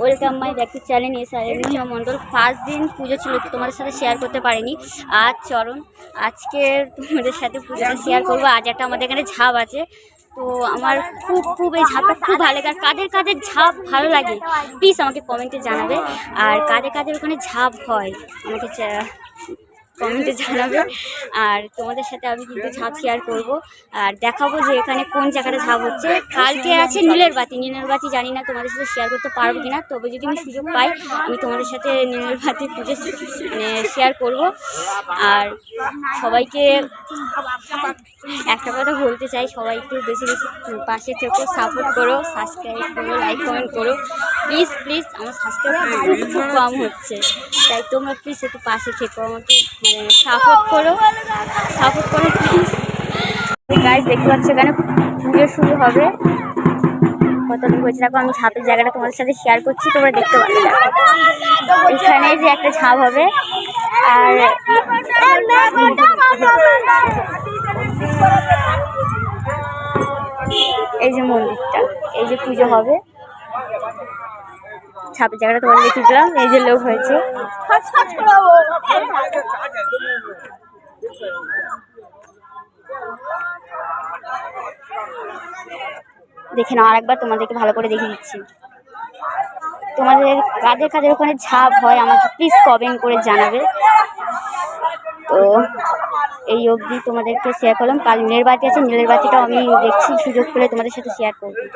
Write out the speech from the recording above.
Welcome my back to channel S R ammonia Mondal first দিন পুজো ছিল তো তোমাদের সাথে শেয়ার করতে পারিনি। আর চরণ আজকে তোমাদের সাথে পুজোটা শেয়ার করব। আজ একটা আমাদের এখানে ঝাপ আছে। তো আমার খুব খুব এই ঝাপটা খুব ভালো লাগে। আর কাদের কাদের ঝাপ ভালো লাগে প্লিজ আমাকে কমেন্টে জানাবে। আর কাদের কাদের ওখানে ঝাপ হয় আমাকে কমেন্টে জানাবে। আর তোমাদের সাথে আমি কিন্তু ঝাঁপ শেয়ার করব। আর দেখাবো যে এখানে কোন জায়গাটা ঝাঁপ হচ্ছে। কালকে আছে নীলের বাতি। নীলের বাতি জানি না তোমাদের সাথে শেয়ার করতে পারব কিনা। তবে যদি আমি সুযোগ পাই আমি তোমাদের সাথে নীলের বাতি পুজো মানে শেয়ার করব। আর সবাইকে একটা কথা বলতে চাই। সবাই একটু বেশি বেশি পাশে থেকো সাপোর্ট করো সাবস্ক্রাইব করো লাইক কমেন্ট করো। প্লিজ প্লিজ আমার সাবস্ক্রাইব খুব খুব কম হচ্ছে। তাই তোমরা প্লিজ একটু পাশে থেকো আমাকে মানে সাপোর্ট করো। সাপোর্ট করো প্লিজ গাইজ দেখতে পাচ্ছ এখানে পুজো শুরু হবে। কত লোক হয়েছে? দেখো আমি ঝাঁপের জায়গাটা তোমাদের সাথে শেয়ার করছি তোমরা দেখতে পাবে দেখো এখানে যে একটা ঝাঁপ হবে আর এই যে মন্দিরটা এই যে পুজো হবে। ছাপের জায়গাটা তোমাদের দেখিয়ে দিলাম, এই যে লোক হয়েছে। দেখে নাও আরেকবার, তোমাদেরকে ভালো করে দেখিয়ে দিচ্ছি। তোমাদের কাদের কাদের ওখানে ঝাঁপ হয়, আমাকে প্লিজ কমেন্ট করে জানাবে। তো এই অবধি তোমাদেরকে শেয়ার করলাম। কাল নীলের বাতি আছে নীলের বাতিটাও আমি দেখছি, সুযোগ পেলে তোমাদের সাথে শেয়ার করব।